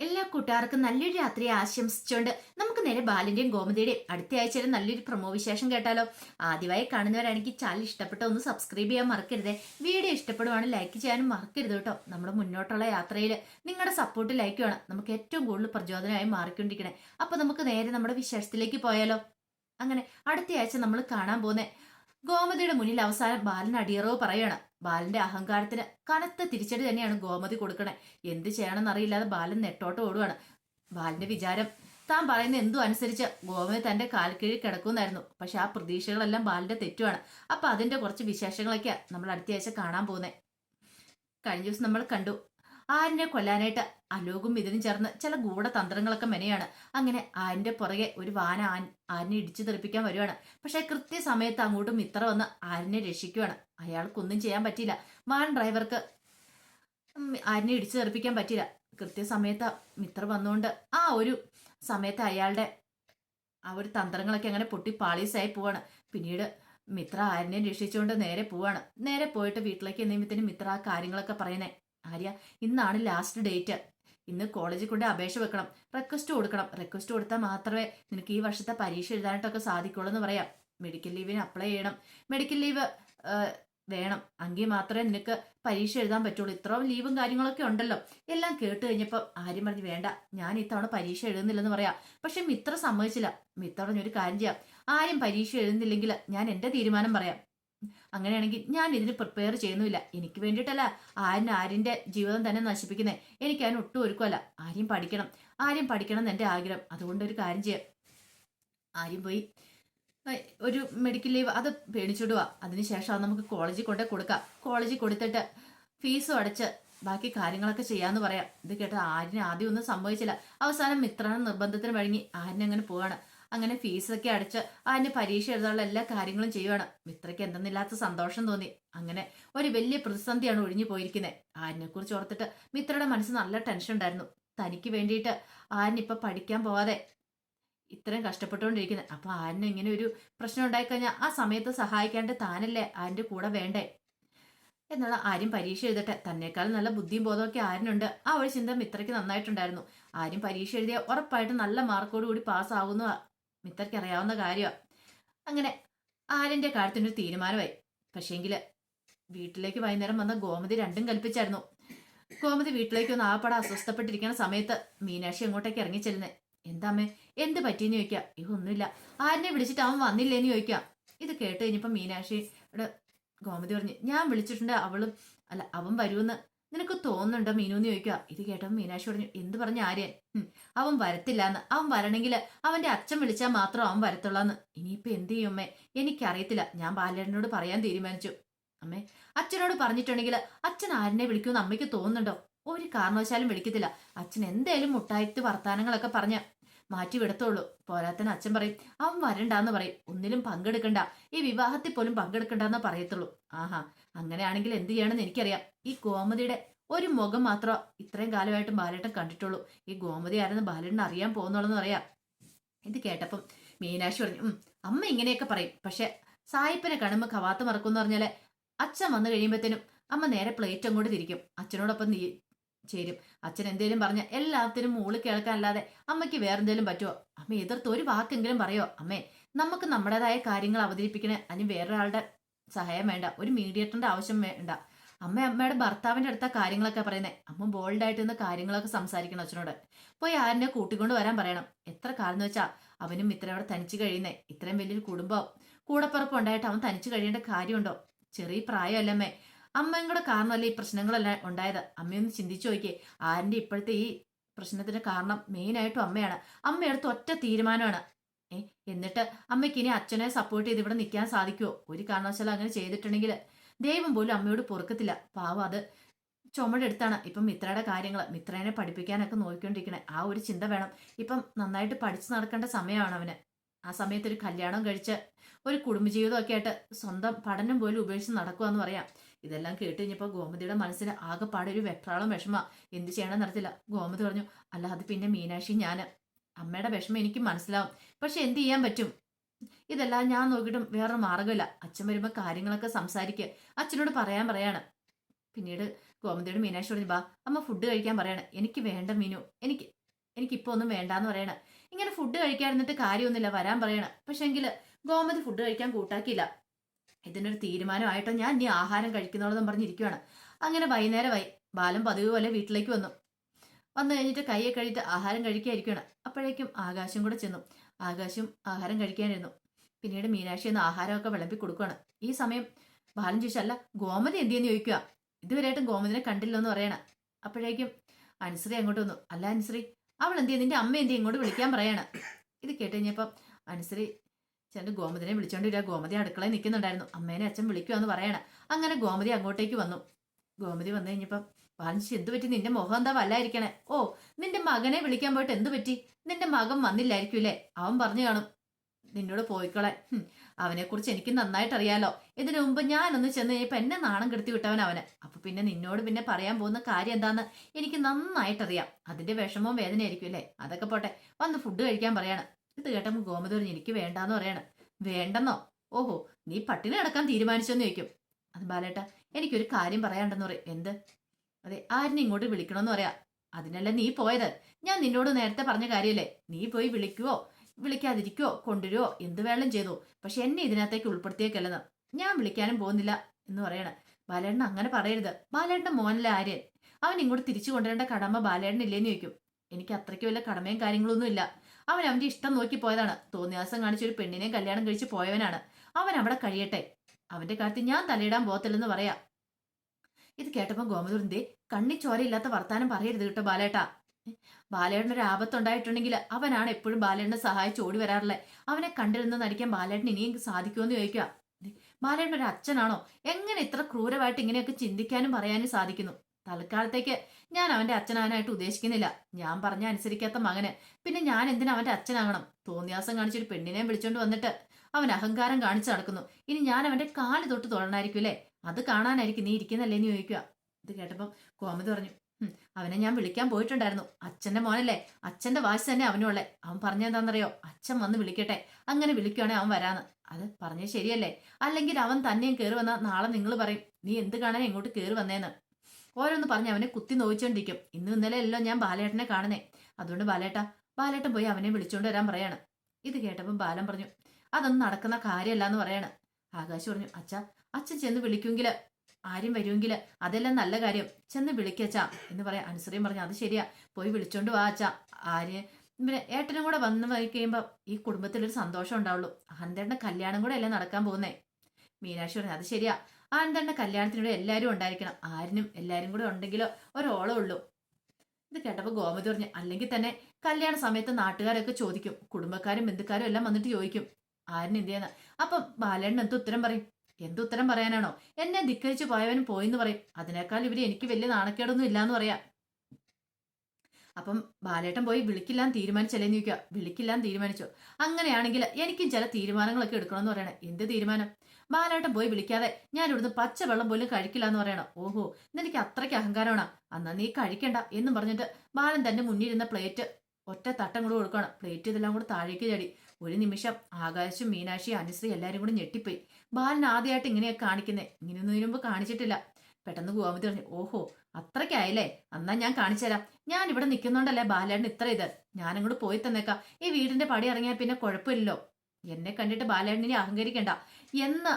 എല്ലാ കൂട്ടുകാർക്കും നല്ലൊരു രാത്രി ആശംസിച്ചുകൊണ്ട് നമുക്ക് നേരെ ബാലിന്റെയും ഗോമതിയുടെയും അടുത്ത ആഴ്ചയിൽ നല്ലൊരു പ്രമോ വിശേഷം കേട്ടാലോ. ആദ്യമായി കാണുന്നവരാണെങ്കിൽ ചാനൽ ഇഷ്ടപ്പെട്ട ഒന്ന് സബ്സ്ക്രൈബ് ചെയ്യാൻ മറക്കരുത്. വീഡിയോ ഇഷ്ടപ്പെടുവാണെങ്കിൽ ലൈക്ക് ചെയ്യാനും മറക്കരുത് കേട്ടോ. നമ്മുടെ മുന്നോട്ടുള്ള യാത്രയിൽ നിങ്ങളുടെ സപ്പോർട്ട് ലൈക്ക് വേണം നമുക്ക് ഏറ്റവും കൂടുതൽ പ്രചോദനമായി മാറിക്കൊണ്ടിരിക്കണേ. അപ്പൊ നമുക്ക് നേരെ നമ്മുടെ വിശേഷത്തിലേക്ക് പോയാലോ. അങ്ങനെ അടുത്ത ആഴ്ച നമ്മൾ കാണാൻ പോകുന്നത് ഗോമതിയുടെ മുന്നിൽ അവസാനം ബാലൻ അടിയറവ് പറയാണ് ബാലന്റെ അഹങ്കാരത്തിന് കനത്ത തിരിച്ചടി തന്നെയാണ് ഗോമതി കൊടുക്കണേ. എന്ത് ചെയ്യണമെന്ന് അറിയില്ലാതെ ബാലൻ നെട്ടോട്ട് ഓടുവാണ്. ബാലന്റെ വിചാരം താൻ പറയുന്ന എന്തു അനുസരിച്ച് ഗോമതി തന്റെ കാൽക്കീഴിൽ കിടക്കുന്നായിരുന്നു. പക്ഷെ ആ പ്രതീക്ഷകളെല്ലാം ബാലന്റെ തെറ്റുമാണ് അപ്പൊ അതിന്റെ കുറച്ച് വിശേഷങ്ങളൊക്കെയാ നമ്മൾ അടുത്ത ആഴ്ച കാണാൻ പോകുന്നത് കഴിഞ്ഞ ദിവസം നമ്മൾ കണ്ടു. ആരിനെ കൊല്ലാനായിട്ട് അലോകും ഇതിനും ചേർന്ന് ചില ഗൂഢതന്ത്രങ്ങളൊക്കെ മെനയാണ്. അങ്ങനെ ആരിന്റെ പുറകെ ഒരു വാന ആൻ ആരിനെ ഇടിച്ചു തെറിപ്പിക്കാൻ വരുവാണ്. പക്ഷെ കൃത്യസമയത്ത് അങ്ങോട്ടും ഇത്ര വന്ന് ആരിനെ രക്ഷിക്കുവാണ്. അയാൾക്കൊന്നും ചെയ്യാൻ പറ്റിയില്ല. വാൻ ഡ്രൈവർക്ക് ആരിനെ ഇടിച്ചു തെറിപ്പിക്കാൻ പറ്റിയില്ല. കൃത്യസമയത്ത് മിത്ര വന്നുകൊണ്ട് ആ ഒരു സമയത്ത് അയാളുടെ ആ ഒരു തന്ത്രങ്ങളൊക്കെ അങ്ങനെ പൊട്ടി പാളീസായി പോവാണ്. പിന്നീട് മിത്ര ആരിനെ രക്ഷിച്ചുകൊണ്ട് നേരെ പോവാണ്. നേരെ പോയിട്ട് വീട്ടിലേക്ക് എന്തെങ്കിലും മിത്ര ആ കാര്യങ്ങളൊക്കെ പറയുന്നേ ആര്യ ഇന്നാണ് ലാസ്റ്റ് ഡേറ്റ് ഇന്ന് കോളേജിൽ കൊണ്ട് അപേക്ഷ വെക്കണം. റിക്വസ്റ്റ് കൊടുക്കണം. റിക്വസ്റ്റ് കൊടുത്താൽ മാത്രമേ നിനക്ക് ഈ വർഷത്തെ പരീക്ഷ എഴുതാനായിട്ടൊക്കെ സാധിക്കുള്ളൂ എന്ന് പറയാം. മെഡിക്കൽ ലീവിന് അപ്ലൈ ചെയ്യണം. മെഡിക്കൽ ലീവ് വേണം. എങ്കിൽ മാത്രമേ നിനക്ക് പരീക്ഷ എഴുതാൻ പറ്റുള്ളൂ. ഇത്രയും ലീവും കാര്യങ്ങളൊക്കെ ഉണ്ടല്ലോ. എല്ലാം കേട്ട് കഴിഞ്ഞപ്പോൾ ആര്യം പറഞ്ഞു വേണ്ട ഞാൻ ഇത്തവണ പരീക്ഷ എഴുതുന്നില്ലെന്ന് പറയാം. പക്ഷെ മിത്ര സമ്മതിച്ചില്ല. മിത്ര ഒരു കാര്യം ചെയ്യാം. ആരും പരീക്ഷ എഴുതുന്നില്ലെങ്കിൽ ഞാൻ എന്റെ തീരുമാനം പറയാം. അങ്ങനെയാണെങ്കിൽ ഞാൻ ഇതിന് പ്രിപ്പയർ ചെയ്യുന്നില്ല എനിക്ക് വേണ്ടിയിട്ടല്ല ആര്യൻ ആര്യന്റെ ജീവിതം തന്നെ നശിപ്പിക്കുന്നത് എനിക്ക് അതിന് ഒട്ടും ഒരുക്കുമല്ല. ആര്യം പഠിക്കണം. ആര്യം പഠിക്കണം എന്ന് എന്റെ ആഗ്രഹം. അതുകൊണ്ട് ഒരു കാര്യം ചെയ്യാം. ആര്യം പോയി ഒരു മെഡിക്കൽ ലീവ് അത് പേടിച്ചിടുക. അതിനുശേഷം അത് നമുക്ക് കോളേജിൽ കൊണ്ടേ കൊടുക്കാം. കോളേജിൽ കൊടുത്തിട്ട് ഫീസും അടച്ച് ബാക്കി കാര്യങ്ങളൊക്കെ ചെയ്യാന്ന് പറയാം. ഇത് കേട്ട് ആര്യന് ആദ്യം ഒന്നും സംഭവിച്ചില്ല. അവസാനം മിത്രാണ് നിർബന്ധത്തിന് വഴങ്ങി ആര്യൻ അങ്ങനെ പോവാണ്. അങ്ങനെ ഫീസൊക്കെ അടച്ച് ആര്യന് പരീക്ഷ എഴുതാനുള്ള എല്ലാ കാര്യങ്ങളും ചെയ്യുവാണ്. മിത്രയ്ക്ക് എന്തെന്നില്ലാത്ത സന്തോഷം തോന്നി. അങ്ങനെ ഒരു വലിയ പ്രതിസന്ധിയാണ് ഒഴിഞ്ഞു പോയിരിക്കുന്നത്. ആരിനെ കുറിച്ച് ഓർത്തിട്ട് മിത്രയുടെ മനസ്സ് നല്ല ടെൻഷൻ ഉണ്ടായിരുന്നു. തനിക്ക് വേണ്ടിയിട്ട് ആര്യൻ ഇപ്പൊ പഠിക്കാൻ പോവാതെ ഇത്രയും കഷ്ടപ്പെട്ടുകൊണ്ടിരിക്കുന്നത് അപ്പൊ ആരിന് ഇങ്ങനെ ഒരു പ്രശ്നം ഉണ്ടായിക്കഴിഞ്ഞാൽ ആ സമയത്ത് സഹായിക്കാണ്ട് താനല്ലേ ആരിന്റെ കൂടെ വേണ്ടേ? എന്നുള്ള ആരും പരീക്ഷ എഴുതട്ടെ. തന്നെക്കാൾ നല്ല ബുദ്ധിയും ബോധമൊക്കെ ആരിനുണ്ട്. ആ ഒരു ചിന്ത മിത്രയ്ക്ക് നന്നായിട്ടുണ്ടായിരുന്നു. ആരും പരീക്ഷ എഴുതിയ ഉറപ്പായിട്ട് നല്ല മാർക്കോട് കൂടി പാസ്സാകുന്നു മിത്രയ്ക്ക് അറിയാവുന്ന കാര്യമാണ് അങ്ങനെ ആര്യന്റെ കാര്യത്തിനൊരു തീരുമാനമായി. പക്ഷേങ്കിൽ വീട്ടിലേക്ക് വൈകുന്നേരം വന്ന ഗോമതി രണ്ടും കൽപ്പിച്ചായിരുന്നു. ഗോമതി വീട്ടിലേക്ക് ഒന്ന് ആപ്പട അസ്വസ്ഥപ്പെട്ടിരിക്കുന്ന സമയത്ത് മീനാക്ഷി അങ്ങോട്ടേക്ക് ഇറങ്ങി ചെല്ലുന്നേ എന്താമ്മേ എന്ത് പറ്റിയെന്ന് ചോദിക്കാം. ഇതൊന്നുമില്ല ആരെ വിളിച്ചിട്ട് അവൻ വന്നില്ലേന്ന് ചോദിക്കാം. ഇത് കേട്ട് കഴിഞ്ഞപ്പോ മീനാക്ഷിയുടെ ഗോമതി പറഞ്ഞു ഞാൻ വിളിച്ചിട്ടുണ്ട് അവളും അല്ല അവൻ വരുമെന്ന്. നിനക്ക് തോന്നുന്നുണ്ടോ മീനു എന്ന് ചോദിക്കുക ഇത് കേട്ടപ്പോൾ മീനാക്ഷി പറഞ്ഞു എന്ത് പറഞ്ഞു ആര്യൻ? അവൻ വരത്തില്ല എന്ന് അവൻ വരണമെങ്കിൽ അവന്റെ അച്ഛൻ വിളിച്ചാൽ മാത്രം അവൻ വരത്തുള്ളന്ന്. ഇനിയിപ്പോൾ എന്ത് ചെയ്യും അമ്മേ? എനിക്കറിയത്തില്ല. ഞാൻ ബാലേട്ടനോട് പറയാൻ തീരുമാനിച്ചു. അമ്മേ അച്ഛനോട് പറഞ്ഞിട്ടുണ്ടെങ്കിൽ അച്ഛൻ ആരിനെ വിളിക്കുമെന്ന് അമ്മയ്ക്ക് തോന്നുന്നുണ്ടോ? ഒരു കാരണവശാലും വിളിക്കത്തില്ല. അച്ഛൻ എന്തേലും മുട്ടായിട്ട് വർത്താനങ്ങളൊക്കെ പറഞ്ഞ മാറ്റി വിടത്തുള്ളൂ പോരാത്തന് അച്ഛൻ പറയും അവൻ വരണ്ടാന്ന് പറയും. ഒന്നിലും പങ്കെടുക്കണ്ട. ഈ വിവാഹത്തിൽ പോലും പങ്കെടുക്കണ്ടെന്ന് പറയത്തുള്ളൂ. ആഹാ അങ്ങനെയാണെങ്കിൽ എന്ത് ചെയ്യണമെന്ന് എനിക്കറിയാം. ഈ ഗോമതിയുടെ ഒരു മുഖം മാത്രം ഇത്രയും കാലമായിട്ടും ബാലേട്ടൻ കണ്ടിട്ടുള്ളൂ. ഈ ഗോമതി ആരെന്ന് ബാലേട്ടൻ അറിയാൻ പോകുന്നുള്ളെന്ന് പറയാം ഇത് കേട്ടപ്പം മീനാക്ഷി പറഞ്ഞു അമ്മ ഇങ്ങനെയൊക്കെ പറയും. പക്ഷെ സായിപ്പിനെ കാണുമ്പോൾ കവാത്ത് മറക്കും എന്ന് പറഞ്ഞാൽ അച്ഛൻ വന്നു കഴിയുമ്പോഴത്തേനും അമ്മ നേരെ പ്ലേറ്റ് അങ്ങോട്ട് തിരിക്കും. അച്ഛനോടൊപ്പം നീ ചേരും. അച്ഛൻ എന്തേലും പറഞ്ഞ എല്ലാത്തിനും മൂളി കേൾക്കാനല്ലാതെ അമ്മയ്ക്ക് വേറെന്തേലും പറ്റുമോ അമ്മ എതിർത്ത് ഒരു വാക്കെങ്കിലും പറയോ? അമ്മേ നമുക്ക് നമ്മുടേതായ കാര്യങ്ങൾ അവതരിപ്പിക്കണേ. അതിന് വേറൊരാളുടെ സഹായം വേണ്ട. ഒരു മീഡിയേറ്ററിന്റെ ആവശ്യം വേണ്ട. അമ്മ അമ്മയുടെ ഭർത്താവിന്റെ അടുത്ത കാര്യങ്ങളൊക്കെ പറയുന്നേ. അമ്മ ബോൾഡായിട്ട് നിന്ന് കാര്യങ്ങളൊക്കെ സംസാരിക്കണം അച്ഛനോട്. പോയി ആരിനെ കൂട്ടിക്കൊണ്ട് വരാൻ പറയണം. എത്ര കാലം എന്ന് വെച്ചാ അവനും ഇത്രയോടെ തനിച്ച് കഴിയുന്നേ. ഇത്രയും വലിയൊരു കുടുംബം കൂടപ്പുറപ്പ് ഉണ്ടായിട്ട് അവൻ തനിച്ച് കഴിയേണ്ട കാര്യമുണ്ടോ? ചെറിയ പ്രായമല്ലമ്മേ അമ്മയും കൂടെ കാരണമല്ലേ ഈ പ്രശ്നങ്ങളെല്ലാം ഉണ്ടായത്? അമ്മയൊന്ന് ചിന്തിച്ചു നോക്കിയേ. ആരിന്റെ ഇപ്പോഴത്തെ ഈ പ്രശ്നത്തിന് കാരണം മെയിനായിട്ടും അമ്മയാണ്. അമ്മയെടുത്ത് ഒറ്റ തീരുമാനമാണ്. ഏ എന്നിട്ട് അമ്മയ്ക്ക് ഇനി അച്ഛനെ സപ്പോർട്ട് ചെയ്ത് ഇവിടെ നിൽക്കാൻ സാധിക്കുമോ ഒരു കാരണവശാലും അങ്ങനെ ചെയ്തിട്ടുണ്ടെങ്കിൽ ദൈവം പോലും അമ്മയോട് പൊറുക്കത്തില്ല. പാവം അത് ചുമടെടുത്താണ് ഇപ്പം മിത്രയുടെ കാര്യങ്ങൾ മിത്രേനെ പഠിപ്പിക്കാനൊക്കെ നോക്കിക്കൊണ്ടിരിക്കണേ. ആ ഒരു ചിന്ത വേണം. ഇപ്പം നന്നായിട്ട് പഠിച്ചു നടക്കേണ്ട സമയമാണ് അവന്. ആ സമയത്ത് ഒരു കല്യാണം കഴിച്ച് ഒരു കുടുംബജീവിതമൊക്കെ ആയിട്ട് സ്വന്തം പഠനം പോലും ഉപേക്ഷിച്ച് നടക്കുക എന്ന് പറയാം. ഇതെല്ലാം കേട്ട് കഴിഞ്ഞപ്പോൾ ഗോമതിയുടെ മനസ്സിന് ആകെപ്പാടെ ഒരു വെപ്രാളം വിഷമ. എന്ത് ചെയ്യണമെന്ന് അറിയത്തില്ല ഗോമതി പറഞ്ഞു അല്ല അത് പിന്നെ മീനാക്ഷി ഞാൻ അമ്മയുടെ വിഷമം എനിക്ക് മനസ്സിലാവും. പക്ഷെ എന്ത് ചെയ്യാൻ പറ്റും? ഇതെല്ലാം ഞാൻ നോക്കിയിട്ടും വേറൊരു മാർഗമില്ല അച്ഛൻ വരുമ്പോൾ കാര്യങ്ങളൊക്കെ സംസാരിക്കുക അച്ഛനോട് പറയാൻ പറയാണ്. പിന്നീട് ഗോമതിയോട് മീനാക്ഷി പറഞ്ഞു ബാ അമ്മ ഫുഡ് കഴിക്കാൻ പറയണേ. എനിക്ക് വേണ്ട മീനു എനിക്ക് എനിക്കിപ്പോ ഒന്നും വേണ്ടാന്ന് പറയണ. ഇങ്ങനെ ഫുഡ് കഴിക്കാതിരുന്നിട്ട് കാര്യമൊന്നുമില്ല. വരാൻ പറയണ. പക്ഷെങ്കിൽ ഗോമതി ഫുഡ് കഴിക്കാൻ കൂട്ടാക്കിയില്ല. ഇതിനൊരു തീരുമാനമായിട്ടോ ഞാൻ ഇനി ആഹാരം കഴിക്കുന്നോളെന്നും പറഞ്ഞിരിക്കുവാണ്. അങ്ങനെ വൈകുന്നേരമായി ബാലൻ പതിവ് പോലെ വീട്ടിലേക്ക് വന്നു. വന്നു കഴിഞ്ഞിട്ട് കൈയെ കഴിയിട്ട് ആഹാരം കഴിക്കാതിരിക്കുകയാണ് അപ്പോഴേക്കും ആകാശം കൂടെ ചെന്നു. ആകാശം ആഹാരം കഴിക്കാനിരുന്നു. പിന്നീട് മീനാക്ഷി എന്ന് ആഹാരമൊക്കെ വിളമ്പി കൊടുക്കുകയാണ് ഈ സമയം ബാലൻ ചോദിച്ചല്ല ഗോമതി എന്തിയെന്ന് ചോദിക്കുക ഇതുവരെയായിട്ടും ഗോമതിനെ കണ്ടില്ലെന്ന് പറയണ. അപ്പോഴേക്കും അനുശ്രീ അങ്ങോട്ട് വന്നു. അല്ല അനുശ്രീ അവൾ എന്തിയെ? നിന്റെ അമ്മ എന്തിയെ? ഇങ്ങോട്ട് വിളിക്കാൻ പറയാണ്. ഇത് കേട്ട് കഴിഞ്ഞപ്പം അനുശ്രീ ചേട്ടൻ ഗോമതിനെ വിളിച്ചോണ്ടിരിക്കുക ഗോമതി അടുക്കളയിൽ നിൽക്കുന്നുണ്ടായിരുന്നു അമ്മേനെ അച്ഛൻ വിളിക്കുവാന്ന് പറയണ. അങ്ങനെ ഗോമതി അങ്ങോട്ടേക്ക് വന്നു. ഗോമതി വന്നു കഴിഞ്ഞപ്പം വാഞ്ചി എന്ത് പറ്റി? നിന്റെ മുഖം എന്താ വല്ലായിരിക്കണേ? ഓ നിന്റെ മകനെ വിളിക്കാൻ പോയിട്ട് എന്ത് പറ്റി? നിന്റെ മകൻ വന്നില്ലായിരിക്കൂലേ അവൻ പറഞ്ഞു കാണും. നിന്നോട് പോയിക്കളെ അവനെക്കുറിച്ച് എനിക്ക് നന്നായിട്ട് അറിയാലോ ഇതിനു മുമ്പ് ഞാനൊന്ന് ചെന്ന് കഴിഞ്ഞപ്പോൾ എന്നെ നാണം കെടുത്തി വിട്ടവൻ അവന്. അപ്പൊ പിന്നെ നിന്നോട് പിന്നെ പറയാൻ പോകുന്ന കാര്യം എന്താന്ന് എനിക്ക് നന്നായിട്ടറിയാം. അതിന്റെ വിഷമവും വേദനയായിരിക്കും അല്ലേ അതൊക്കെ പോട്ടെ. വന്ന് ഫുഡ് കഴിക്കാൻ പറയാണ്. ഇത് കേട്ടപ്പോൾ ഗോമതി എനിക്ക് വേണ്ടാന്ന് പറയണം. വേണ്ടെന്നോ? ഓഹോ നീ പട്ടിണി അടക്കാൻ തീരുമാനിച്ചോന്ന് ചോദിക്കും. അത് ബാലേട്ട എനിക്കൊരു കാര്യം പറയാണ്ടെന്ന് പറയും. എന്ത്? അതെ ആരിനെ ഇങ്ങോട്ട് വിളിക്കണമെന്ന് പറയാ. അതിനല്ല നീ പോയത്? ഞാൻ നിന്നോട് നേരത്തെ പറഞ്ഞ കാര്യമല്ലേ നീ പോയി വിളിക്കുവോ? വിളിക്കാതിരിക്കുവോ? കൊണ്ടുവരുവോ? എന്ത് വേണം ചെയ്തു? പക്ഷെ എന്നെ ഇതിനകത്തേക്ക് ഉൾപ്പെടുത്തിയേക്കല്ലെന്ന്. ഞാൻ വിളിക്കാനും പോകുന്നില്ല എന്ന് പറയണ. ബാലേട്ടൻ അങ്ങനെ പറയരുത്. ബാലേട്ടന്റെ മോനല്ല ആര്യൻ. അവൻ ഇങ്ങോട്ട് തിരിച്ചു കൊണ്ടുവരേണ്ട കടമ ബാലേട്ടനില്ലേന്ന് ചോദിക്കും. എനിക്ക് അത്രയ്ക്ക് വല്ല കടമയും കാര്യങ്ങളൊന്നും ഇല്ല. അവൻ അവന്റെ ഇഷ്ടം നോക്കി പോയതാണ്. തോന്നിയാസം കാണിച്ച ഒരു പെണ്ണിനെ കല്യാണം കഴിച്ച് പോയവനാണ്. അവൻ അവിടെ കഴിയട്ടെ. അവന്റെ കാര്യത്തിൽ ഞാൻ തലയിടാൻ പോകത്തില്ലെന്ന് പറയാ. ഇത് കേട്ടപ്പോൾ ഗോമതുരന്തി കണ്ണി ചോരയില്ലാത്ത വർത്താനം പറയരുത് കേട്ടോ ബാലേട്ടാ. ബാലേട്ടന് ഒരു ആപത്തുണ്ടായിട്ടുണ്ടെങ്കിൽ അവനാണ് എപ്പോഴും ബാലേട്ടനെ സഹായിച്ച് ഓടി വരാറുള്ളത്. അവനെ കണ്ടിരുന്ന് നടിക്കാൻ ബാലേട്ടന് ഇനിയും സാധിക്കുമെന്ന് ചോദിക്കുക. ബാലേട്ടൻ ഒരു അച്ഛനാണോ? എങ്ങനെ ഇത്ര ക്രൂരമായിട്ട് ഇങ്ങനെയൊക്കെ ചിന്തിക്കാനും പറയാനും സാധിക്കുന്നു? തൽക്കാലത്തേക്ക് ഞാൻ അവന്റെ അച്ഛനാനായിട്ട് ഉദ്ദേശിക്കുന്നില്ല. ഞാൻ പറഞ്ഞ അനുസരിക്കാത്ത മകന്. പിന്നെ ഞാൻ എന്തിനാ അവന്റെ അച്ഛനാകണം? തോന്നിയാസം കാണിച്ചൊരു പെണ്ണിനെ വിളിച്ചോണ്ട് വന്നിട്ട് അവൻ അഹങ്കാരം കാണിച്ചു നടക്കുന്നു. ഇനി ഞാൻ അവന്റെ കാൽ തൊട്ട് തൊഴണായിരിക്കും അല്ലേ? അത് കാണാനായിരിക്കും നീ ഇരിക്കുന്നല്ലേ എന്ന് ചോദിക്കുക. ഇത് കേട്ടപ്പം കോമതി പറഞ്ഞു അവനെ ഞാൻ വിളിക്കാൻ പോയിട്ടുണ്ടായിരുന്നു. അച്ഛന്റെ മോനല്ലേ. അച്ഛന്റെ വാശി തന്നെ അവനുള്ളേ. അവൻ പറഞ്ഞെന്താണെന്നറിയോ അച്ഛൻ വന്ന് വിളിക്കട്ടെ. അങ്ങനെ വിളിക്കുവാണെ അവൻ വരാന്ന്. അത് പറഞ്ഞേ ശരിയല്ലേ? അല്ലെങ്കിൽ അവൻ തന്നെയും കയറി വന്നാൽ നാളെ നിങ്ങൾ പറയും നീ എന്ത് കാണാൻ എങ്ങോട്ട് കയറി വന്നേന്ന്? ഓരോന്ന് പറഞ്ഞ് അവനെ കുത്തി നോവിച്ചോണ്ടിരിക്കും. ഇന്നും ഇന്നലെ എല്ലാം ഞാൻ ബാലേട്ടനെ കാണുന്നേ. അതുകൊണ്ട് ബാലേട്ട ബാലേട്ടൻ പോയി അവനെ വിളിച്ചോണ്ട് വരാൻ പറയാണ്. ഇത് കേട്ടപ്പം ബാലൻ പറഞ്ഞു അതൊന്നും നടക്കുന്ന കാര്യമല്ല എന്ന് പറയാണ്. ആകാശ് പറഞ്ഞു അച്ഛ അച്ഛൻ ചെന്ന് വിളിക്കുമെങ്കിൽ ആരും വരുമെങ്കിൽ അതെല്ലാം നല്ല കാര്യം. ചെന്ന് വിളിക്കച്ചാ എന്ന് പറയാം. അനുസരിയും പറഞ്ഞു അത് ശരിയാ. പോയി വിളിച്ചോണ്ട് വാ അച്ഛാ. ആര് പിന്നെ ഏട്ടനും കൂടെ വന്ന് പോയി കഴിയുമ്പോൾ ഈ കുടുംബത്തിലൊരു സന്തോഷം ഉണ്ടാവുള്ളൂ. അഹന്തേട്ടന്റെ കല്യാണം കൂടെ അല്ലേ നടക്കാൻ പോകുന്നേ. മീനാക്ഷി പറഞ്ഞു അത് ശരിയാ. അനന്തേട്ടന്റെ കല്യാണത്തിനൂടെ എല്ലാവരും ഉണ്ടായിരിക്കണം. ആരിനും എല്ലാവരും കൂടെ ഉണ്ടെങ്കിലോ ഒരോളം ഉള്ളൂ. ഇത് കേട്ടപ്പോൾ ഗോമതി പറഞ്ഞു അല്ലെങ്കിൽ തന്നെ കല്യാണ സമയത്ത് നാട്ടുകാരൊക്കെ ചോദിക്കും. കുടുംബക്കാരും ബന്ധുക്കാരും എല്ലാം വന്നിട്ട് ചോദിക്കും. ആരിന് എന്ത് ചെയ്യുന്ന അപ്പം ബാലേണ്ണൻ എന്ത് ഉത്തരം പറയും? എന്ത് ഉത്തരം പറയാനാണോ? എന്നെ ധിക്കരിച്ചു പോയവനും പോയിന്ന് പറയും. അതിനേക്കാൾ ഇവർ എനിക്ക് വലിയ നാണക്കേടൊന്നും ഇല്ലാന്ന് പറയാം. അപ്പം ബാലേട്ടൻ പോയി വിളിക്കില്ലാൻ തീരുമാനിച്ചല്ലേന്ന് ചോദിക്കുക. വിളിക്കില്ലാൻ തീരുമാനിച്ചു. അങ്ങനെയാണെങ്കിൽ എനിക്കും ചില തീരുമാനങ്ങളൊക്കെ എടുക്കണമെന്ന് പറയണേ. എന്ത് തീരുമാനം? ബാലേട്ടൻ പോയി വിളിക്കാതെ ഞാൻ ഇവിടുന്ന് പച്ചവെള്ളം പോലും കഴിക്കില്ല എന്ന് പറയണം. ഓഹോ നിനക്ക് അത്രയ്ക്ക് അഹങ്കാരമാണ്. അന്നാ നീ കഴിക്കണ്ട എന്നും പറഞ്ഞിട്ട് ബാലൻ തന്റെ മുന്നിലിരുന്ന പ്ലേറ്റ് ഒറ്റ തട്ടം കൂടെ കൊടുക്കണം പ്ലേറ്റ് ഇതെല്ലാം കൂടെ താഴേക്ക് ചാടി. ഒരു നിമിഷം ആകാശും മീനാക്ഷി അനുശ്രീ എല്ലാവരും കൂടി ഞെട്ടിപ്പോയി. ബാലൻ ആദ്യമായിട്ട് ഇങ്ങനെയൊക്കെ കാണിക്കുന്നേ. ഇങ്ങനെയൊന്നും ഇതിനുമ്പ് കാണിച്ചിട്ടില്ല. പെട്ടെന്ന് ഗോമതി പറഞ്ഞു. ഓഹോ അത്രയ്ക്കായല്ലേ? എന്നാ ഞാൻ കാണിച്ചു തരാം ഞാൻ ഇവിടെ നിൽക്കുന്നുണ്ടല്ലേ ബാലേട്ടൻ ഇത്ര ഇത് ഞാനങ്ങോട്ട് പോയി തന്നേക്കാം. ഈ വീടിന്റെ പടി ഇറങ്ങിയാൽ പിന്നെ കുഴപ്പമില്ലല്ലോ. എന്നെ കണ്ടിട്ട് ബാലേട്ടനെ അഹങ്കരിക്കണ്ട. എന്ന്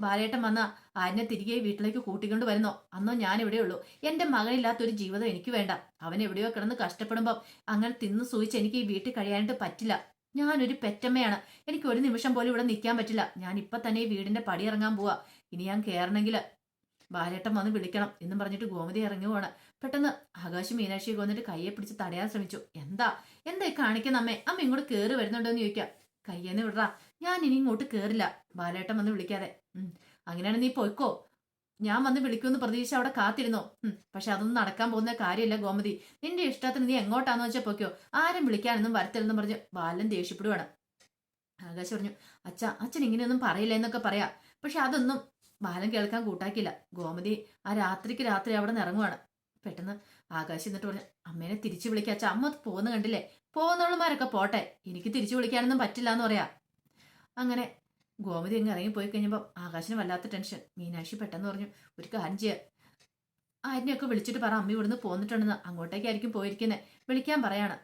ബാലേട്ടൻ വന്ന ആരിനെ തിരികെ വീട്ടിലേക്ക് കൂട്ടിക്കൊണ്ട് വരുന്നോ? അന്നോ ഞാൻ ഇവിടെ ഉള്ളൂ. എന്റെ മകനില്ലാത്ത ഒരു ജീവിതം എനിക്ക് വേണ്ട. അവൻ എവിടെയോ കിടന്ന് കഷ്ടപ്പെടുമ്പോൾ അങ്ങനെ തിന്ന് സൂചിച്ച് എനിക്ക് ഈ വീട്ടിൽ കഴിയാനായിട്ട് പറ്റില്ല. ഞാനൊരു പെറ്റമ്മയാണ്. എനിക്ക് ഒരു നിമിഷം പോലും ഇവിടെ നിൽക്കാൻ പറ്റില്ല. ഞാൻ ഇപ്പൊ തന്നെ ഈ വീടിന്റെ പടി ഇറങ്ങാൻ പോവാ. ഇനി ഞാൻ കയറണമെങ്കിൽ ബാലേട്ടൻ വന്ന് വിളിക്കണം എന്നും പറഞ്ഞിട്ട് ഗോമതി ഇറങ്ങി പോവാണ് പെട്ടെന്ന് ആകാശ് മീനാക്ഷിയൊക്കെ വന്നിട്ട് കയ്യെ പിടിച്ച് തടയാൻ ശ്രമിച്ചു. എന്താ? എന്താ കാണിക്കുന്ന അമ്മേ? അമ്മ ഇങ്ങോട്ട് കയറി വരുന്നുണ്ടോ എന്ന് ചോദിക്കാം. കയ്യെന്ന് വിടറാ. ഞാൻ ഇനി ഇങ്ങോട്ട് കേറില്ല. ബാലേട്ടൻ വന്ന് വിളിക്കാതെ. അങ്ങനെയാണ് നീ പൊയ്ക്കോ. ഞാൻ വന്ന് വിളിക്കുമെന്ന് പ്രതീക്ഷ അവിടെ കാത്തിരുന്നോ. പക്ഷെ അതൊന്നും നടക്കാൻ പോകുന്ന കാര്യമില്ല ഗോമതി. നിന്റെ ഇഷ്ടത്തിന് നീ എങ്ങോട്ടാന്ന് വെച്ചാൽ പൊയ്ക്കോ. ആരും വിളിക്കാനൊന്നും വരത്തില്ലെന്ന് പറഞ്ഞ് ബാലൻ ദേഷ്യപ്പെടുവാണ്. ആകാശ് പറഞ്ഞു അച്ഛ അച്ഛൻ ഇങ്ങനെയൊന്നും പറയില്ല എന്നൊക്കെ പറയാ. പക്ഷെ അതൊന്നും ബാലൻ കേൾക്കാൻ കൂട്ടാക്കില്ല ഗോമതി ആ രാത്രിക്ക് രാത്രി അവിടെ നിന്ന് ഇറങ്ങുവാണ്. പെട്ടെന്ന് ആകാശം എന്നിട്ട് പറഞ്ഞു അമ്മേനെ തിരിച്ചു വിളിക്കുക അച്ഛ. അമ്മ പോകുന്ന കണ്ടില്ലേ? പോകുന്നവളുമാരൊക്കെ പോട്ടെ. എനിക്ക് തിരിച്ചു വിളിക്കാനൊന്നും പറ്റില്ല എന്ന് പറയാ. അങ്ങനെ ഗോമതി അങ്ങ് ഇറങ്ങി പോയി കഴിഞ്ഞപ്പോൾ ആകാശിന് വല്ലാത്ത ടെൻഷൻ. മീനാക്ഷി പെട്ടെന്ന് പറഞ്ഞു ഒരു കാര്യം ചെയ്യുക ആരിനെയൊക്കെ വിളിച്ചിട്ട് പറ. അമ്മ ഇവിടുന്ന് പോന്നിട്ടുണ്ടെന്ന്. അങ്ങോട്ടേക്കായിരിക്കും പോയിരിക്കുന്നത് വിളിക്കാൻ പറയാണ്.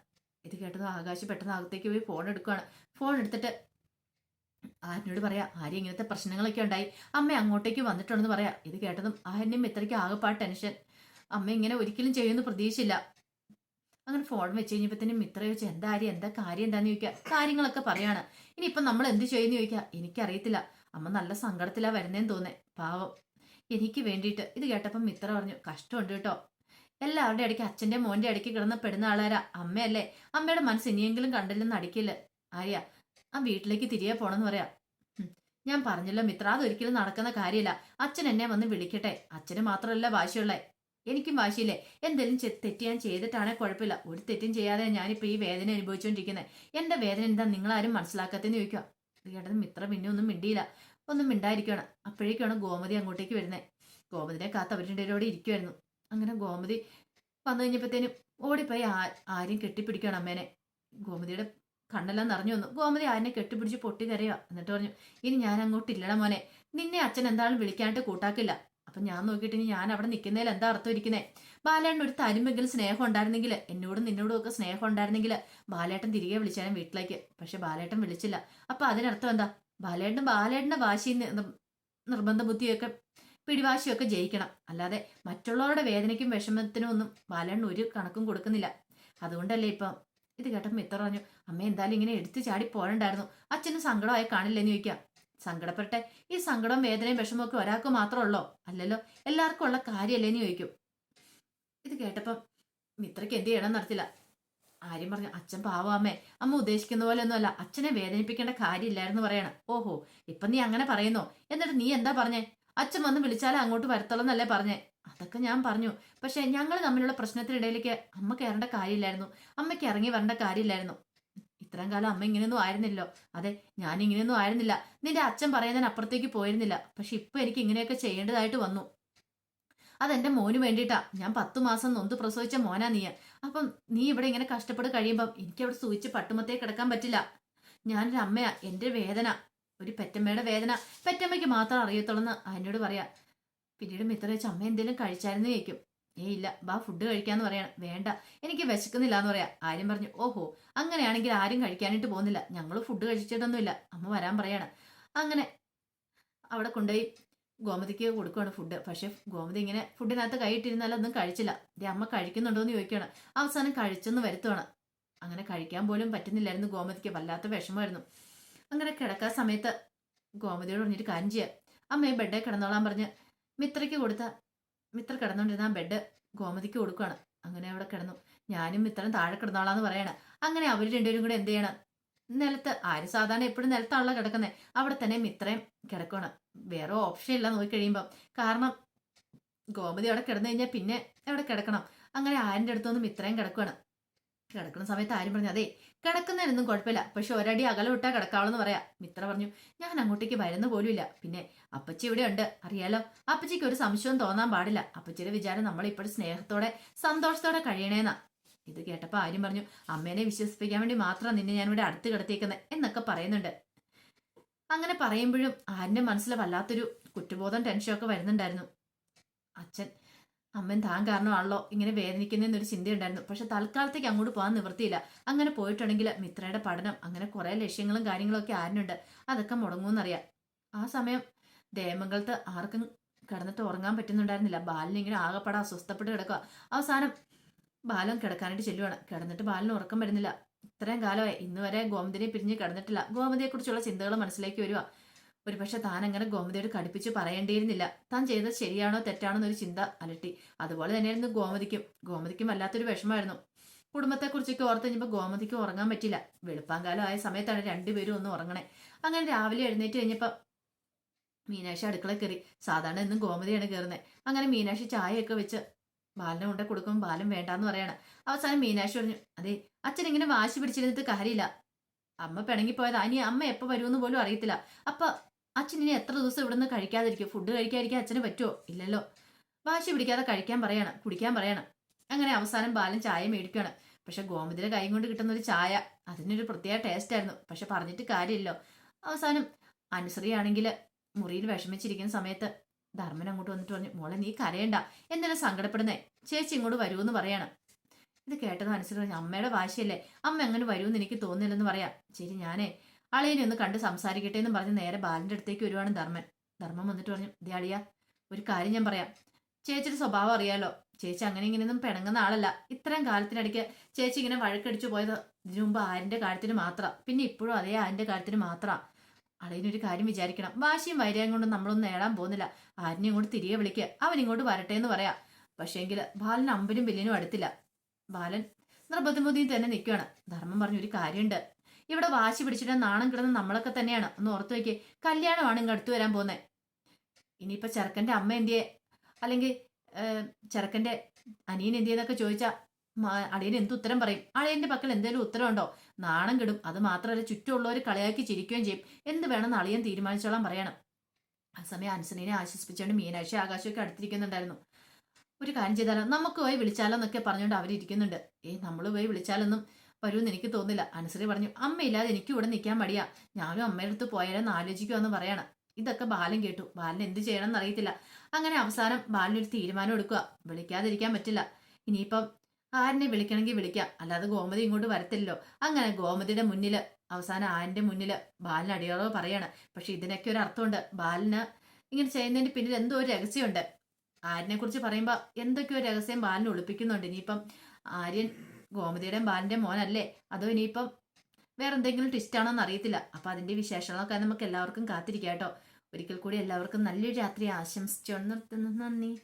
ഇത് കേട്ടത് ആകാശ് പെട്ടെന്ന് അകത്തേക്ക് പോയി ഫോൺ എടുക്കുകയാണ് ഫോൺ എടുത്തിട്ട് ആരിനോട് പറയാ ആര്യ ഇങ്ങനത്തെ പ്രശ്നങ്ങളൊക്കെ ഉണ്ടായി. അമ്മ അങ്ങോട്ടേക്ക് വന്നിട്ടുണ്ടെന്ന് പറയാ. ഇത് കേട്ടതും ആര്യനും ഇത്രയ്ക്ക് ആകെപ്പാ ടെൻഷൻ. അമ്മ ഇങ്ങനെ ഒരിക്കലും ചെയ്യുമെന്ന് പ്രതീക്ഷയില്ല അങ്ങനെ ഫോൺ വെച്ച് കഴിഞ്ഞപ്പോഴത്തേനും മിത്ര ചോദിച്ചു എന്താ ആര്യം? എന്താ കാര്യം? എന്താന്ന് ചോദിക്കുക കാര്യങ്ങളൊക്കെ പറയാണ്. ഇനിയിപ്പം നമ്മൾ എന്ത് ചെയ്യുമെന്ന് ചോദിക്കുക എനിക്കറിയത്തില്ല. അമ്മ നല്ല സങ്കടത്തിലാ വരുന്നേന്ന് തോന്നേ പാവം. എനിക്ക് വേണ്ടിയിട്ട്. ഇത് കേട്ടപ്പം മിത്ര പറഞ്ഞു കഷ്ടമുണ്ട് കേട്ടോ. എല്ലാവരുടെ ഇടയ്ക്ക് അച്ഛന്റെ മോന്റെ ഇടയ്ക്ക് കിടന്ന് പെടുന്ന ആളാരാ? അമ്മയല്ലേ? അമ്മയുടെ മനസ്സ് ഇനിയെങ്കിലും കണ്ടില്ലെന്ന് അടിക്കില്ല ആര്യ ആ വീട്ടിലേക്ക് തിരികെ പോണെന്ന് പറയാ. ഞാൻ പറഞ്ഞല്ലോ മിത്ര അതൊരിക്കലും നടക്കുന്ന കാര്യമില്ല അച്ഛൻ എന്നെ വന്ന് വിളിക്കട്ടെ. അച്ഛന് മാത്രമല്ല വാശിയുള്ളേ. എനിക്കും വാശിയില്ലേ? എന്തെങ്കിലും തെറ്റ് ഞാൻ ചെയ്തിട്ടാണെ കുഴപ്പമില്ല. ഒരു തെറ്റും ചെയ്യാതെ ഞാനിപ്പോ ഈ വേദന അനുഭവിച്ചുകൊണ്ടിരിക്കുന്നത് എന്റെ വേദന എന്താ നിങ്ങളാരും മനസ്സിലാക്കാത്തെന്ന് ചോദിക്കുക കേട്ടത് മിത്ര പിന്നെ ഒന്നും മിണ്ടിയില്ല. ഒന്നും മിണ്ടായിരിക്കണം അപ്പോഴേക്കാണ് ഗോമതി അങ്ങോട്ടേക്ക് വരുന്നത് ഗോമതിനെ കാത്ത് അവരുടെ ഇടയിലൂടെ ഇരിക്കുമായിരുന്നു അങ്ങനെ ഗോമതി വന്നു കഴിഞ്ഞപ്പോഴത്തേനും ഓടിപ്പോയി ആ ആര്യം കെട്ടിപ്പിടിക്കുകയാണ് അമ്മേനെ. ഗോമതിയുടെ കണ്ണെല്ലാം നിറഞ്ഞു വന്നു. ഗോമതി ആരനെ കെട്ടിപ്പിടിച്ച് പൊട്ടി കരയുക എന്നിട്ട് പറഞ്ഞു ഇനി ഞാൻ അങ്ങോട്ട് ഇല്ലട മോനെ. നിന്നെ അച്ഛൻ എന്താണ് വിളിക്കാനായിട്ട് കൂട്ടാക്കില്ല. അപ്പൊ ഞാൻ നോക്കിയിട്ട് ഇനി ഞാൻ അവിടെ നിൽക്കുന്നതിൽ എന്താ അർത്ഥം ഇരിക്കുന്നേ? ബാലേട്ടൻ ഒരു തരുമെങ്കിലും സ്നേഹം ഉണ്ടായിരുന്നെങ്കിൽ എന്നോടും നിന്നോടും ഒക്കെ സ്നേഹം ഉണ്ടായിരുന്നെങ്കിൽ ബാലേട്ടൻ തിരികെ വിളിച്ചാലും വീട്ടിലേക്ക്. പക്ഷെ ബാലേട്ടൻ വിളിച്ചില്ല. അപ്പൊ അതിനർത്ഥം എന്താ? ബാലേട്ടൻ ബാലേട്ടന്റെ വാശി നിർബന്ധ ബുദ്ധിയൊക്കെ പിടിവാശിയൊക്കെ ജയിക്കണം. അല്ലാതെ മറ്റുള്ളവരുടെ വേദനയ്ക്കും വിഷമത്തിനും ഒന്നും ബാലേട്ടൻ ഒരു കണക്കും കൊടുക്കുന്നില്ല. അതുകൊണ്ടല്ലേ ഇപ്പം ഇത് കേട്ടപ്പോൾ മിത്ര പറഞ്ഞു അമ്മ എന്തായാലും ഇങ്ങനെ എടുത്തു ചാടി പോരണ്ടായിരുന്നു. അച്ഛന് സങ്കടമായി കാണില്ലെന്ന് ചോദിക്കാം സങ്കടപ്പെട്ടെ ഈ സങ്കടം വേദനയും വിഷമവും ഒക്കെ ഒരാൾക്ക് മാത്രമേ ഉള്ളോ? അല്ലല്ലോ. എല്ലാവർക്കും ഉള്ള കാര്യമല്ലേന്ന് ചോദിക്കും. ഇത് കേട്ടപ്പം മിത്രയ്ക്ക് എന്ത് ചെയ്യണം നടത്തില്ല ആര്യം പറഞ്ഞു അച്ഛൻ പാവാമേ അമ്മ. ഉദ്ദേശിക്കുന്ന പോലെ ഒന്നുമല്ല അച്ഛനെ വേദനിപ്പിക്കേണ്ട കാര്യമില്ലായിരുന്നു പറയണം. ഓഹോ. ഇപ്പൊ നീ അങ്ങനെ പറയുന്നോ? എന്നിട്ട് നീ എന്താ പറഞ്ഞേ? അച്ഛൻ വന്ന് വിളിച്ചാലേ അങ്ങോട്ട് വരത്തുള്ളൂ എന്നല്ലേ പറഞ്ഞേ. അതൊക്കെ ഞാൻ പറഞ്ഞു. പക്ഷെ ഞങ്ങൾ തമ്മിലുള്ള പ്രശ്നത്തിനിടയിലേക്ക് അമ്മ കയറേണ്ട കാര്യമില്ലായിരുന്നു. അമ്മയ്ക്ക് ഇറങ്ങി വരേണ്ട കാര്യമില്ലായിരുന്നു. ഇത്രയും കാലം അമ്മ ഇങ്ങനെയൊന്നും ആയിരുന്നില്ലോ അതെ ഞാൻ ഇങ്ങനെയൊന്നും ആയിരുന്നില്ല. നിന്റെ അച്ഛൻ പറയുന്നതിന് അപ്പുറത്തേക്ക് പോയിരുന്നില്ല. പക്ഷെ ഇപ്പൊ എനിക്ക് ഇങ്ങനെയൊക്കെ ചെയ്യേണ്ടതായിട്ട് വന്നു. അതെന്റെ മോന് വേണ്ടിയിട്ടാ. ഞാൻ പത്തു മാസം നൊന്ത് പ്രസവിച്ച മോനാ നീ. അപ്പം നീ ഇവിടെ ഇങ്ങനെ കഷ്ടപ്പെട്ട് കഴിയുമ്പം എനിക്ക് അവിടെ സൂചിച്ച് പട്ടുമത്തേ കിടക്കാൻ പറ്റില്ല. ഞാനൊരു അമ്മയാ. എന്റെ വേദന. ഒരു പെറ്റമ്മയുടെ വേദന. പെറ്റമ്മയ്ക്ക് മാത്രം അറിയത്തുള്ളെന്ന് അതിനോട് പറയാ. പിന്നീട് മിത്ര വെച്ച് അമ്മ എന്തെങ്കിലും കഴിച്ചായിരുന്നു? ചോദിക്കും. ഏ ഇല്ല ബാ ഫുഡ് കഴിക്കാന്ന് പറയണം. വേണ്ട എനിക്ക് വിശക്കുന്നില്ല എന്ന് പറയാ. ആര്യം പറഞ്ഞു ഓഹോ അങ്ങനെയാണെങ്കിൽ ആരും കഴിക്കാനായിട്ട് പോകുന്നില്ല. ഞങ്ങൾ ഫുഡ് കഴിച്ചിട്ടൊന്നുമില്ല. അമ്മ വരാൻ പറയാണ്. അങ്ങനെ അവിടെ കൊണ്ടുപോയി ഗോമതിക്ക് കൊടുക്കുകയാണ് ഫുഡ് പക്ഷെ ഗോമതി ഇങ്ങനെ ഫുഡിനകത്ത് കൈയിട്ടിരുന്നാലും ഒന്നും കഴിച്ചില്ല. ദേ അമ്മ കഴിക്കുന്നുണ്ടോ? എന്ന് ചോദിക്കുകയാണ് അവസാനം കഴിച്ചെന്ന് വരുത്തുവാണ്. അങ്ങനെ കഴിക്കാൻ പോലും പറ്റുന്നില്ലായിരുന്നു ഗോമതിക്ക്. വല്ലാത്ത വിഷമമായിരുന്നു. അങ്ങനെ കിടക്കാൻ സമയത്ത് ഗോമതിയോട് പറഞ്ഞിട്ട് കാര്യം ചെയ്യാം. അമ്മയെ ബെഡേ കിടന്നോളാൻ പറഞ്ഞ് മിത്രയ്ക്ക് കൊടുത്ത മിത്ര കിടന്നുകൊണ്ടിരുന്ന ബെഡ് ഗോമതിക്ക് കൊടുക്കുകയാണ് അങ്ങനെ അവിടെ കിടന്നു. ഞാനും മിത്രം താഴെ കിടന്നോളാന്ന് പറയണ. അങ്ങനെ അവർ രണ്ടുപേരും കൂടെ എന്ത് ചെയ്യണം? നിലത്ത് ആര് സാധാരണ എപ്പോഴും നിലത്താണല്ലോ കിടക്കുന്നേ. അവിടെ തന്നെ മിത്രയും കിടക്കണം വേറെ ഓപ്ഷൻ ഇല്ല നോക്കി കഴിയുമ്പം. കാരണം ഗോമതി അവിടെ കിടന്നു കഴിഞ്ഞാൽ പിന്നെ അവിടെ കിടക്കണം? അങ്ങനെ ആരിന്റെ അടുത്തൊന്നും മിത്രയും കിടക്കുകയാണ് കിടക്കുന്ന സമയത്ത് ആരും പറഞ്ഞു അതെ കിടക്കുന്നതിനൊന്നും കുഴപ്പമില്ല. പക്ഷെ ഒരടി അകലം വിട്ടാൽ കിടക്കാവളെന്ന് പറയാം. മിത്ര പറഞ്ഞു ഞാൻ അങ്ങോട്ടേക്ക് വരുന്ന പോലുമില്ല പിന്നെ അപ്പച്ചി ഇവിടെ ഉണ്ട്. അറിയാലോ? അപ്പച്ചിക്ക് ഒരു സംശയവും തോന്നാൻ പാടില്ല. അപ്പച്ചിയുടെ വിചാരം നമ്മൾ ഇപ്പോഴും സ്നേഹത്തോടെ സന്തോഷത്തോടെ കഴിയണേന്നാ. ഇത് കേട്ടപ്പോൾ ആരും പറഞ്ഞു അമ്മേനെ വിശ്വസിപ്പിക്കാൻ വേണ്ടി മാത്രം നിന്നെ ഞാൻ ഇവിടെ അടുത്ത് കിടത്തിയേക്കുന്നത് എന്നൊക്കെ പറയുന്നുണ്ട്. അങ്ങനെ പറയുമ്പോഴും ആരിന്റെ മനസ്സിൽ വല്ലാത്തൊരു കുറ്റബോധം ടെൻഷനൊക്കെ വരുന്നുണ്ടായിരുന്നു. അച്ഛൻ അമ്മൻ താൻ കാരണമാണല്ലോ ഇങ്ങനെ വേദനിക്കുന്നതെന്നൊരു ചിന്തയുണ്ടായിരുന്നു. പക്ഷെ തൽക്കാലത്തേക്ക് അങ്ങോട്ട് പോകാൻ നിവൃത്തിയില്ല. അങ്ങനെ പോയിട്ടുണ്ടെങ്കിൽ മിത്രയുടെ പഠനം അങ്ങനെ കുറേ ലക്ഷ്യങ്ങളും കാര്യങ്ങളും ഒക്കെ ആരിനുണ്ട്. അതൊക്കെ മുടങ്ങുമെന്നറിയാം. ആ സമയം ദേമംഗലത്ത് ആർക്കും കിടന്നിട്ട് ഉറങ്ങാൻ പറ്റുന്നുണ്ടായിരുന്നില്ല. ബാലിന് ഇങ്ങനെ ആകെപ്പാടെ അസ്വസ്ഥപ്പെട്ട് കിടക്കുക അവസാനം ബാലൻ കിടക്കാനായിട്ട് ചെല്ലുവാണ്. കിടന്നിട്ട് ബാലിന് ഉറക്കം വരുന്നില്ല. ഇത്രയും കാലമായി ഇന്നുവരെ ഗോമതിനെ പിരിഞ്ഞ് കിടന്നിട്ടില്ല. ഗോമതിയെക്കുറിച്ചുള്ള ചിന്തകൾ മനസ്സിലേക്ക് വരിക ഒരുപക്ഷെ താൻ അങ്ങനെ ഗോമതിയോട് കടുപ്പിച്ച് പറയേണ്ടിയിരുന്നില്ല. താൻ ചെയ്തത് ശരിയാണോ തെറ്റാണോ എന്നൊരു ചിന്ത അലട്ടി. അതുപോലെ തന്നെയായിരുന്നു ഗോമതിക്കും. ഗോമതിക്കും വല്ലാത്തൊരു വിഷമമായിരുന്നു. കുടുംബത്തെക്കുറിച്ചൊക്കെ ഓർത്ത് കഴിഞ്ഞപ്പോൾ ഗോമതിക്ക് ഉറങ്ങാൻ പറ്റില്ല. വെളുപ്പാങ്കാലം ആയ സമയത്താണ് രണ്ടുപേരും ഒന്ന് ഉറങ്ങണേ. അങ്ങനെ രാവിലെ എഴുന്നേറ്റ് കഴിഞ്ഞപ്പോൾ മീനാക്ഷി അടുക്കള കയറി. സാധാരണ ഇന്നും ഗോമതിയാണ് കയറുന്നത് അങ്ങനെ മീനാക്ഷി ചായയൊക്കെ വെച്ച് ബാലിനെ കൊണ്ടേ കൊടുക്കുമ്പോൾ ബാലും വേണ്ടാന്ന് പറയണം. അവസാനം മീനാക്ഷി പറഞ്ഞു അതെ അച്ഛൻ ഇങ്ങനെ വാശി പിടിച്ചിരുന്നിട്ട് കാര്യമില്ല. അമ്മ പിണങ്ങിപ്പോയത്. ഇനി അമ്മ എപ്പോൾ വരുമെന്ന് പോലും അറിയത്തില്ല. അപ്പൊ അച്ഛൻ ഇനി എത്ര ദിവസം ഇവിടുന്ന് കഴിക്കാതിരിക്കും? ഫുഡ് കഴിക്കാതിരിക്കാൻ അച്ഛന് പറ്റുമോ ഇല്ലല്ലോ. വാശി പിടിക്കാതെ കഴിക്കാൻ പറയണം കുടിക്കാൻ പറയണം. അങ്ങനെ അവസാനം ബാലൻ ചായ മേടിക്കുകയാണ് പക്ഷെ ഗോമതിയുടെ കൈ കൊണ്ട് കിട്ടുന്ന ഒരു ചായ അതിനൊരു പ്രത്യേക ടേസ്റ്റ് ആയിരുന്നു. പക്ഷെ പറഞ്ഞിട്ട് കാര്യമില്ലോ അവസാനം അനുസരിയാണെങ്കിൽ മുറിയിൽ വിഷമിച്ചിരിക്കുന്ന സമയത്ത് ധർമ്മൻ അങ്ങോട്ട് വന്നിട്ട് പറഞ്ഞു മോളെ നീ കരയണ്ട. എന്തിനാ സങ്കടപ്പെടുന്നേ? ചേച്ചി ഇങ്ങോട്ട് വരുമെന്ന് പറയാണ്. ഇത് കേട്ടത് അനുസരിച്ച് അമ്മയുടെ വാശിയല്ലേ? അമ്മ എങ്ങനെ വരുമെന്ന് എനിക്ക് തോന്നില്ലെന്ന് പറയാം. ശരി ഞാനേ. അളിയനെ ഒന്ന് കണ്ട് സംസാരിക്കട്ടെ എന്ന് പറഞ്ഞ് നേരെ ബാലിന്റെ അടുത്തേക്ക് വരുവാണ് ധർമ്മൻ. ധർമ്മം വന്നിട്ട് പറഞ്ഞു ദേ ഒരു കാര്യം ഞാൻ പറയാം. ചേച്ചിയുടെ സ്വഭാവം അറിയാലോ. ചേച്ചി അങ്ങനെ ഇങ്ങനെയൊന്നും പിണങ്ങുന്ന ആളല്ല. ഇത്രയും കാലത്തിനിടയ്ക്ക് ചേച്ചി ഇങ്ങനെ വഴക്കടിച്ചു പോയത് ഇതിനു മുമ്പ് ആരിന്റെ കാര്യത്തിന് മാത്രം. പിന്നെ ഇപ്പോഴും അതേ ആരിന്റെ കാര്യത്തിന് മാത്രം. അളിയനൊരു കാര്യം വിചാരിക്കണം. വാശിയും വൈരയും കൊണ്ടും നമ്മളൊന്നും നേടാൻ പോകുന്നില്ല. ആരിനെ ഇങ്ങോട്ട് തിരികെ വിളിക്കുക അവൻ ഇങ്ങോട്ട് വരട്ടെ എന്ന് പറയാം. പക്ഷേങ്കിൽ ബാലൻ അമ്പനും ബില്ലിനും അടുത്തില്ല. ബാലൻ നിർബന്ധബുദ്ധിയും തന്നെ നിൽക്കുകയാണ് ധർമ്മം പറഞ്ഞൊരു കാര്യമുണ്ട്. ഇവിടെ വാശി പിടിച്ചിട്ട് നാണം കിടന്ന് നമ്മളൊക്കെ തന്നെയാണ്. ഒന്ന് ഓർത്തു വയ്ക്കേ കല്യാണമാണ് ഇങ്ങ് അടുത്തു വരാൻ പോകുന്നത് ഇനിയിപ്പോ ചെറുക്കന്റെ അമ്മ എന്തിയെ? അല്ലെങ്കിൽ ചെറുക്കന്റെ അനിയൻ എന്തിയെന്നൊക്കെ ചോദിച്ചാൽ അളിയൻ എന്ത് ഉത്തരം പറയും? അളിയന്റെ പക്കൽ എന്തെങ്കിലും ഉത്തരം ഉണ്ടോ? നാണം കിടും. അത് മാത്രമല്ല ചുറ്റുമുള്ളവർ കളിയാക്കി ചിരിക്കുകയും ചെയ്യും. എന്ത് വേണമെന്ന് അളിയൻ തീരുമാനിച്ചോളാൻ പറയണം. ആ സമയം അൻസനീനെ ആശ്വസിപ്പിച്ചുകൊണ്ട് മീനാക്ഷി ആകാശമൊക്കെ അടുത്തിരിക്കുന്നുണ്ടായിരുന്നു. ഒരു കാര്യം ചെയ്താലോ? നമുക്ക് പോയി വിളിച്ചാലോ എന്നൊക്കെ പറഞ്ഞുകൊണ്ട് അവരിയ്ക്കുന്നുണ്ട് ഏ നമ്മൾ പോയി വിളിച്ചാലൊന്നും വരുമെന്ന് എനിക്ക് തോന്നില്ല അനുസരി പറഞ്ഞു അമ്മയില്ലാതെ എനിക്ക് ഇവിടെ നിൽക്കാൻ മടിയാ. ഞാനും അമ്മയുടെ അടുത്ത് പോയാലെന്ന് ആലോചിക്കുമെന്ന് പറയണം. ഇതൊക്കെ ബാലൻ കേട്ടു. ബാലൻ എന്ത് ചെയ്യണമെന്ന് അറിയത്തില്ല. അങ്ങനെ അവസാനം ബാലനൊരു തീരുമാനം എടുക്കുക. വിളിക്കാതിരിക്കാൻ പറ്റില്ല. ഇനിയിപ്പം ആരിനെ വിളിക്കണമെങ്കിൽ വിളിക്കാം. അല്ലാതെ ഗോമതി ഇങ്ങോട്ട് വരത്തില്ലല്ലോ. അങ്ങനെ ഗോമതിയുടെ മുന്നിൽ അവസാനം ആരിന്റെ മുന്നിൽ ബാലൻ അടിയോളവ് പറയാണ്. പക്ഷെ ഇതിനൊക്കെ ഒരു അർത്ഥമുണ്ട്. ബാലന് ഇങ്ങനെ ചെയ്യുന്നതിന്റെ പിന്നിൽ എന്തോ ഒരു രഹസ്യമുണ്ട്. ആര്യനെ കുറിച്ച് പറയുമ്പോൾ എന്തൊക്കെയോ രഹസ്യം ബാലിനെ ഒളിപ്പിക്കുന്നുണ്ട്. ഇനിയിപ്പം ആര്യൻ ഗോമതിയുടെയും ബാലിന്റെ മോനല്ലേ? അതോ ഇനിയിപ്പം വേറെ എന്തെങ്കിലും ട്വിസ്റ്റ് ആണോന്ന് അറിയത്തില്ല. അപ്പൊ അതിന്റെ വിശേഷങ്ങളൊക്കെ നമുക്ക് എല്ലാവർക്കും കാത്തിരിക്കാം കേട്ടോ. ഒരിക്കൽ കൂടി എല്ലാവർക്കും നല്ലൊരു രാത്രി ആശംസിച്ചു നിർത്തുന്നു. നന്ദി.